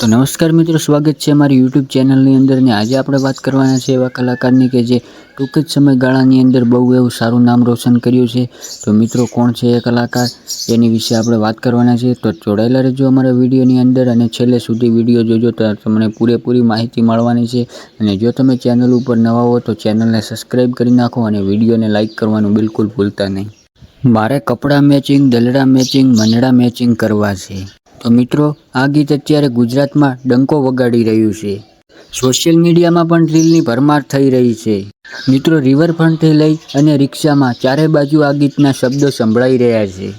તો નમસ્કાર મિત્રો, સ્વાગત છે અમારી યુટ્યુબ ચેનલની અંદર ને આજે આપણે વાત કરવાના છે એવા કલાકારની કે જે ટૂંક જ સમયગાળાની અંદર બહુ એવું સારું નામ રોશન કર્યું છે. તો મિત્રો, કોણ છે એ કલાકાર એની વિશે આપણે વાત કરવાના છે. તો જોડાયેલા રહેજો અમારા વિડીયોની અંદર અને છેલ્લે સુધી વીડિયો જોજો તો તમને પૂરેપૂરી માહિતી મળવાની છે. અને જો તમે ચેનલ ઉપર નવા હો તો ચેનલને સબસ્ક્રાઈબ કરી નાખો અને વિડીયોને લાઇક કરવાનું બિલકુલ ભૂલતા નહીં. મારે કપડાં મેચિંગ દલડા મેચિંગ મંડળા મેચિંગ કરવા છે. તો મિત્રો, આ ગીત અત્યારે ગુજરાતમાં ડંકો વગાડી રહ્યું છે. સોશિયલ મીડિયામાં પણ રીલની ભરમાર થઈ રહી છે. મિત્રો, રિવરફ્રન્ટથી લઈ અને રિક્ષામાં ચારે બાજુ આ ગીતના શબ્દો સંભળાઈ રહ્યા છે.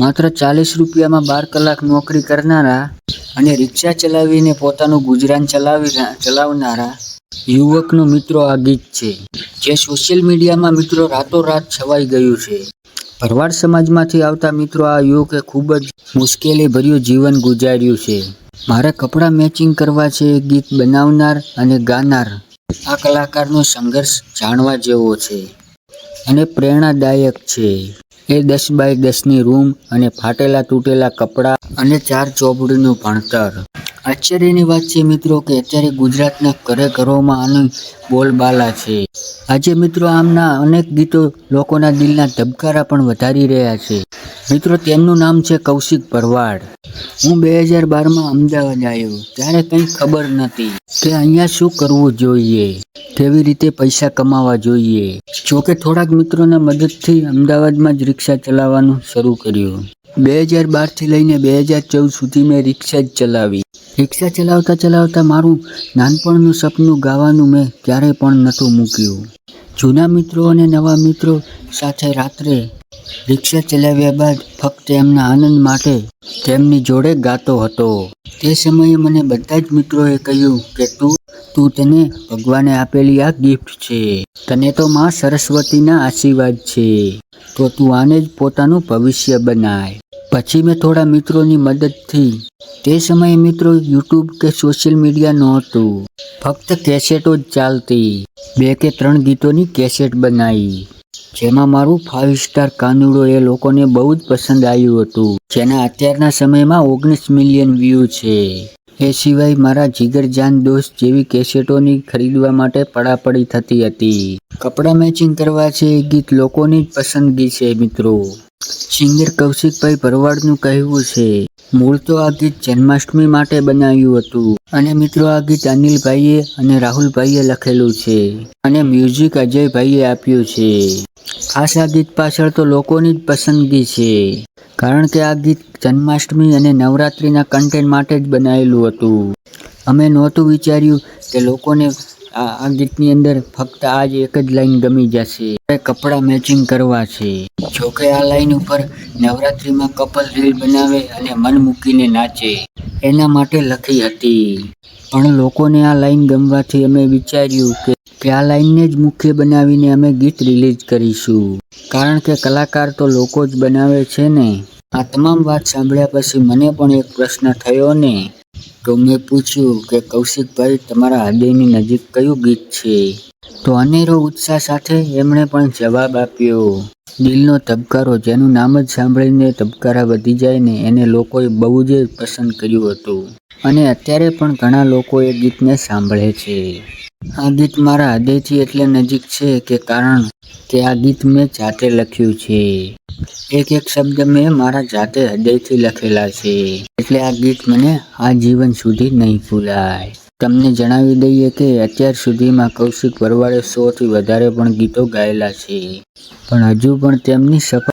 માત્ર ચાલીસ રૂપિયામાં બાર કલાક નોકરી કરનારા અને રિક્ષા ચલાવીને પોતાનું ગુજરાન ચલાવી ચલાવનારા યુવકનું મિત્રો આ ગીત છે. જે સોશિયલ મીડિયામાં મિત્રો રાતોરાત છવાઈ ગયું છે. ભરવાડ સમાજમાંથી આવતા મિત્રો આ યુવકે ખૂબ જ મુશ્કેલી ભર્યું જીવન ગુજાર્યું છે. મારે કપડાં મેચિંગ કરવા છે, ગીત બનાવનાર અને ગાનાર. આ કલાકારનો સંઘર્ષ જાણવા જેવો છે અને પ્રેરણાદાયક છે. એ દસ બાય દસની રૂમ અને ફાટેલા તૂટેલા કપડાં અને ચાર ચોપડીનું ભણતર. આશ્ચર્યની વાત છે મિત્રો કે અત્યારે ગુજરાતના ઘરે ઘરોમાં આની બોલબાલા છે. આજે મિત્રો આમના અનેક ગીતો લોકોના દિલના ધબકારા પણ વધારી રહ્યા છે. મિત્રો તેમનું નામ છે કૌશિક પરવાડ હું બે હજાર બારમાં અમદાવાદ આવ્યો. ત્યારે કંઈ ખબર નથી કે અહીંયા શું કરવું જોઈએ, કેવી રીતે પૈસા કમાવા જોઈએ. જોકે થોડાક મિત્રોના મદદથી અમદાવાદમાં જ રિક્ષા ચલાવવાનું શરૂ કર્યું. બે હજાર બારથી લઈને બે હજાર ચૌદ સુધી મેં રિક્ષા જ ચલાવી. રિક્ષા ચલાવતા ચલાવતા મારું નાનપણનું સપનું ગાવાનું મેં ક્યારેય પણ નહોતું મૂક્યું. જૂના મિત્રો અને નવા મિત્રો સાથે રાત્રે રિક્ષા ચલાવ્યા બાદ ફક્ત એમના આનંદ માટે તેમની જોડે ગાતો હતો. તે સમયે મને બધા જ મિત્રોએ કહ્યું કે તું તું તને ભગવાને આપેલી આ ગિફ્ટ છે. તને તો માં સરસ્વતીના આશીર્વાદ છે. તો તું આને જ પોતાનું ભવિષ્ય બનાય. પછી મેં થોડા મિત્રોની મદદથી તે સમયે મિત્રો યુટ્યુબ કે સોશિયલ મીડિયા નહોતું. ફક્ત કેસેટો જ ચાલતી. બે કે ત્રણ ગીતોની કેસેટ બનાવી. જેમાં મારું ફાઇવ સ્ટાર કાનુડો એ લોકોને બહુ જ પસંદ આવ્યું હતું. જેના અત્યારના સમયમાં ઓગણીસ મિલિયન વ્યૂ છે. એ સિવાય મારા જીગરજાન દોસ્ત જેવી કેસેટોની ખરીદવા માટે પડાપડી થતી હતી. કપડાં મેચિંગ કરવા છે એ ગીત લોકોની જ પસંદગી છે મિત્રો. સિંગર કૌશિકભાઈ ભરવાડનું કહેવું છે, મૂળ તો આ ગીત જન્માષ્ટમી માટે બનાવ્યું હતું. અને મિત્રો, આ ગીત અનિલભાઈએ અને રાહુલભાઈએ લખેલું છે. અને મ્યુઝિક અજયભાઈએ આપ્યું છે. ખાસ આ ગીત પાછળ તો લોકોની જ પસંદગી છે. કારણ કે આ ગીત જન્માષ્ટમી અને નવરાત્રિના કન્ટેન્ટ માટે જ બનાવેલું હતું. અમે નહોતું વિચાર્યું કે લોકોને આ ગીતની અંદર ફક્ત આ જ એક જ લાઈન ગમી જશે. કપડાં મેચિંગ કરવા છે. જોકે આ લાઈન ઉપર નવરાત્રિમાં કપલ રીલ બનાવે અને મન મૂકીને નાચે. એના માટે લખી હતી. પણ લોકોને આ લાઈન ગમવાથી અમે વિચાર્યું કે કે આ લાઈનને જ મુખ્ય બનાવીને અમે ગીત રિલીઝ કરીશું. કારણ કે કલાકાર તો લોકો જ બનાવે છે ને. આ તમામ વાત સાંભળ્યા પછી મને પણ એક પ્રશ્ન થયો ને. તો મેં પૂછ્યું કે કૌશિકભાઈ, તમારા હૃદયની નજીક કયું ગીત છે? તો અનેરો ઉત્સાહ સાથે એમણે પણ જવાબ આપ્યો. દિલનો ધબકારો જેનું નામ જ સાંભળીને ધબકારા વધી જાય ને એને લોકોએ બહુ જ પસંદ કર્યું હતું. અને અત્યારે પણ ઘણા લોકો એ ગીતને સાંભળે છે. આ ગીત મારા હૃદયથી એટલે નજીક છે કે કારણ કે આ ગીત મેં જાતે લખ્યું છે. એક એક શબ્દ મેં મારા જાતે હૃદયથી લખેલા છે. એટલે આ ગીત મને આ જીવન સુધી નહીં ભૂલાય. તમને જણાવી દઈએ કે અત્યાર સુધીમાં કૌશિક ભરવાડે સોથી વધારે પણ ગીતો ગાયેલા છે. પણ હજુ પણ તેમની સફળ